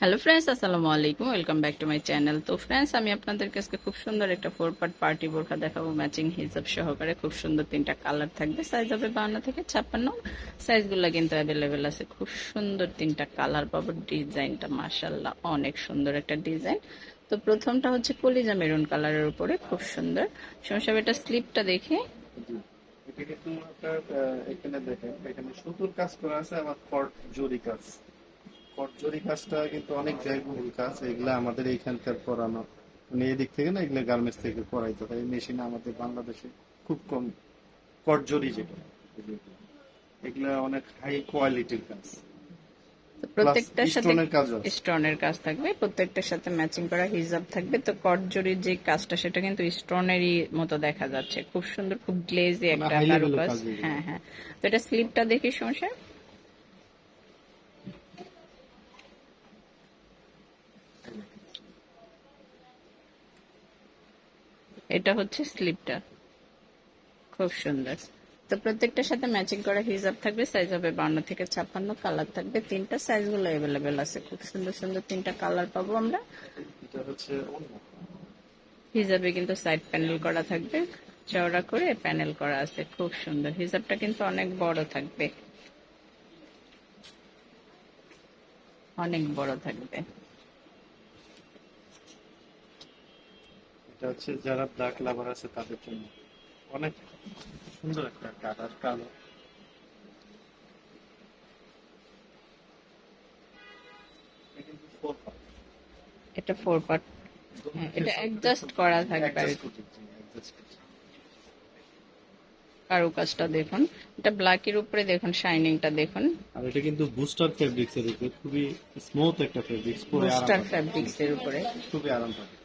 Hello friends আসসালামু আলাইকুম welcome back to my channel তো ফ্রেন্ডস আমি আপনাদের কাছে খুব সুন্দর একটা ফোর পার্ট পার্টি বোরখা দেখাবো। ম্যাচিং হিসাব সহকারে খুব সুন্দর তিনটা কালার থাকবে। সাইজ হবে বান্ন থেকে ছাপ্পান্ন। সাইজগুলো কিন্তু অ্যাভেলেবেল আছে। খুব সুন্দর তিনটা কালার পাবো। ডিজাইনটা মাসাল্লাহ অনেক সুন্দর একটা ডিজাইন তো প্রথমটা হচ্ছে কলিজা মেরুন কালারের উপরে। খুব সুন্দর। সমস্যা এটা স্লিপটা দেখে। এখানে দেখেন। এখানে সুতোর কাজ করা আছে, আবার জরি কাজ। কট জরি কাজটা কিন্তু অনেক ব্যয়বহুল কাজ এগুলা আমাদের এইখানকার করানো। মানে এদিক থেকে না এগুলা গার্মেন্টস থেকে করাইতে হয়। মেশিন আমাদের বাংলাদেশে খুব কম কট জরি যেটা। এগুলা অনেক হাই কোয়ালিটির কাজ। প্রত্যেকটার সাথে স্টোনের কাজ আছে। স্টোনের কাজ থাকবে প্রত্যেকটার সাথে ম্যাচিং করা হিজাব থাকবে। তো যে কাজটা সেটা কিন্তু স্টোনেরই মতো দেখা যাচ্ছে। খুব সুন্দর খুব গ্লেজি একটা কারুকাজ। হ্যাঁ হ্যাঁ। তো এটা স্লিপটা দেখি সমস্যা এটা হচ্ছে স্লিপটা। খুব সুন্দর। তো প্রত্যেকটার সাথে ম্যাচিং করা হিজাব থাকবে সাইজ হবে বান্ন থেকে ছাপ্পান্ন কালার থাকবে। তিনটা সাইজগুলো অ্যাভেলেবেল আছে। খুব সুন্দর সুন্দর তিনটা কালার পাবো আমরা। হিজাবে কিন্তু সাইড প্যানেল করা থাকবে চওড়া করে প্যানেল করা আছে। খুব সুন্দর। হিজাবটা কিন্তু অনেক বড় থাকবে। অনেক বড় থাকবে। এটা হচ্ছে যারা ব্ল্যাক লাভার আছে তাদের জন্য। অনেক সুন্দর একটা কালার কালো। এটা ফোর পার্ট এটা অ্যাডজাস্ট করা থাকবে। কারুকাজটা দেখুন। এটা ব্ল্যাকের উপরে দেখুন শাইনিংটা দেখুন। আর এটা কিন্তু বুস্টার ফেব্রিক্স এর উপরে খুবই স্মুথ একটা ফেব্রিক্স পরে বুস্টার আরাম ফ্যাব্রিক্স এর উপরে। খুবই আরাম পাবে।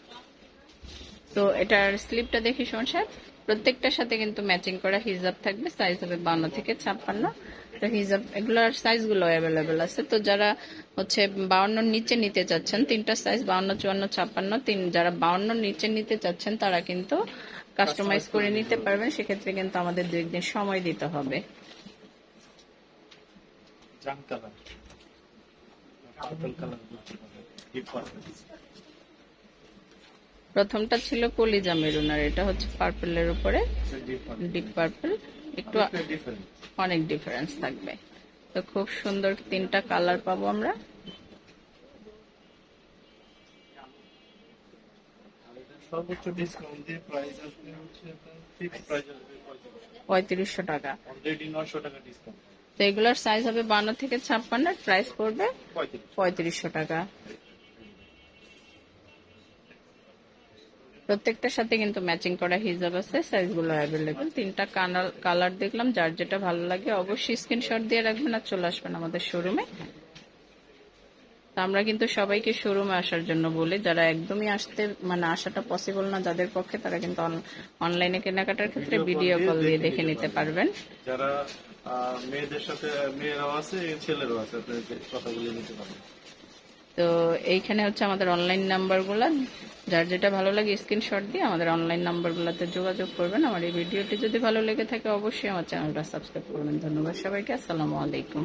তো এটার স্লিপটা দেখি সমস্যা প্রত্যেকটার সাথে কিন্তু ম্যাচিং করা হিজাব থাকবে সাইজ হবে বান্ন থেকে ছাপ্পান্ন। তো হিজাব এগুলোর সাইজগুলো অ্যাভেলেবেল আছে। তো যারা হচ্ছে বাউন্নর নিচে নিতে চাচ্ছেন তিনটা সাইজ বাউন্ন চুয়ান্ন ছাপ্পান্ন তিন যারা বাউন্ন নিচে নিতে চাচ্ছেন তারা কিন্তু কাস্টমাইজ করে নিতে পারবেন। সেক্ষেত্রে কিন্তু আমাদের দু একদিন সময় দিতে হবে। কালার পার্পল কালার বলতে পারে ডিপ পার্পল প্রথমটা ছিল কলিজা মেরুন আর এটা হচ্ছে পার্পেলের উপরে ডিপ পার্পল একটু অনেক ডিফারেন্স থাকবে। তো খুব সুন্দর তিনটা কালার পাবো আমরা। সর্বোচ্চ ডিসকাউন্ট দিয়ে প্রাইস আসলে হচ্ছে ফিক্স প্রাইস আসবে পঁয়ত্রিশশো। টাকা। অলরেডি নশো টাকা ডিসকাউন্ট তো এগুলোর সাইজ হবে বান্ন থেকে ছাপ্পান্ন প্রাইস পড়বে পঁয়ত্রিশ পঁয়ত্রিশশো টাকা। প্রত্যেকটার সাথে কিন্তু ম্যাচিং করা হিজাব আছে সাইজগুলো অ্যাভেলেবেল তিনটা কালার দেখলাম যার যেটা ভালো লাগে অবশ্যই স্ক্রিনশট দিয়ে রাখবেন আর চলে আসবেন আমাদের শোরুমে আমরা কিন্তু সবাইকে শোরুমে আসার জন্য বলি যারা একদমই আসতে মানে আসাটা পসিবল না যাদের পক্ষে তারা কিন্তু অনলাইনে কেনাকাটার ক্ষেত্রে ভিডিও কল দিয়ে দেখে নিতে পারবেন। যারা মেয়েদের সাথে মেয়েরাও আছে ছেলেরাও আছে আপনাদের কথাগুলো নিতে পারবেন। তো এইখানে হচ্ছে আমাদের অনলাইন নাম্বারগুলো যার যেটা ভালো লাগে স্ক্রিনশট দিয়ে আমাদের অনলাইন নাম্বারগুলোতে যোগাযোগ করবেন। আমার এই ভিডিওটি যদি ভালো লেগে থাকে অবশ্যই আমার চ্যানেলটা সাবস্ক্রাইব করবেন। ধন্যবাদ সবাইকে। আসসালামু আলাইকুম।